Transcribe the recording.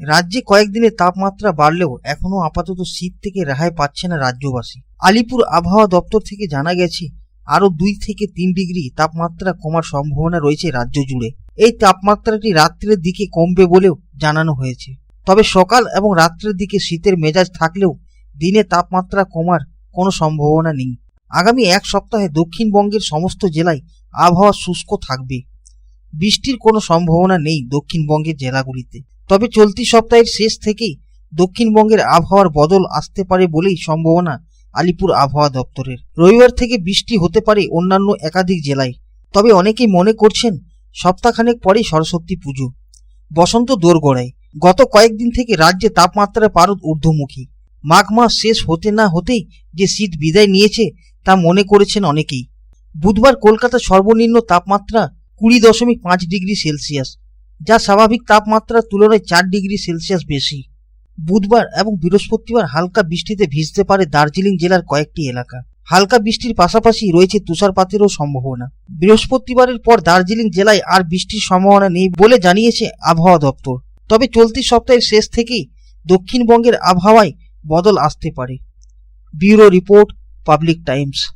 রাজ্যে কয়েকদিনের তাপমাত্রা বাড়লেও এখনও আপাতত শীত থেকে রেহাই পাচ্ছে না রাজ্যবাসী। আলিপুর আবহাওয়া দপ্তর থেকে জানা গেছে, আরও দুই থেকে তিন ডিগ্রি তাপমাত্রা কমার সম্ভাবনা রয়েছে রাজ্য জুড়ে। এই তাপমাত্রাটি রাত্রের দিকে কমবে বলেও জানানো হয়েছে। তবে সকাল এবং রাত্রের দিকে শীতের মেজাজ থাকলেও দিনে তাপমাত্রা কমার কোনো সম্ভাবনা নেই। আগামী এক সপ্তাহে দক্ষিণবঙ্গের সমস্ত জেলায় আবহাওয়া শুষ্ক থাকবে। বৃষ্টির কোনো সম্ভাবনা নেই দক্ষিণবঙ্গের জেলাগুলিতে। তবে চলতি সপ্তাহের শেষ থেকেই দক্ষিণবঙ্গের আবহাওয়ার বদল আসতে পারে বলেই সম্ভাবনা আলিপুর আবহাওয়া দপ্তরের। রবিবার থেকে বৃষ্টি হতে পারে অন্যান্য একাধিক জেলায়। তবে অনেকেই মনে করছেন, সপ্তাহখানেক পরেই সরস্বতী পুজো। বসন্ত দোরগড়ায়। গত কয়েকদিন থেকে রাজ্যে তাপমাত্রা পারদ ঊর্ধ্বমুখী। মাঘ মাস শেষ হতে না হতেই যে শীত বিদায় নিয়েছে তা মনে করেছেন অনেকেই। বুধবার কলকাতা সর্বনিম্ন তাপমাত্রা কুড়ি দশমিক পাঁচ ডিগ্রি সেলসিয়াস। যা স্বাভাবিক তাপমাত্রার তুলনায় চার ডিগ্রি সেলসিয়াস বেশি। বুধবার এবং বৃহস্পতিবার হালকা বৃষ্টিতে ভিজতে পারে দার্জিলিং জেলার কয়েকটি এলাকা। হালকা বৃষ্টির পাশাপাশি রয়েছে তুষারপাতেরও সম্ভাবনা। বৃহস্পতিবারের পর দার্জিলিং জেলায় আর বৃষ্টির সম্ভাবনা নেই বলে জানিয়েছে আবহাওয়া দপ্তর। তবে চলতি সপ্তাহের শেষ থেকেই দক্ষিণবঙ্গের আবহাওয়ায় বদল আসতে পারে। Bureau report, public times.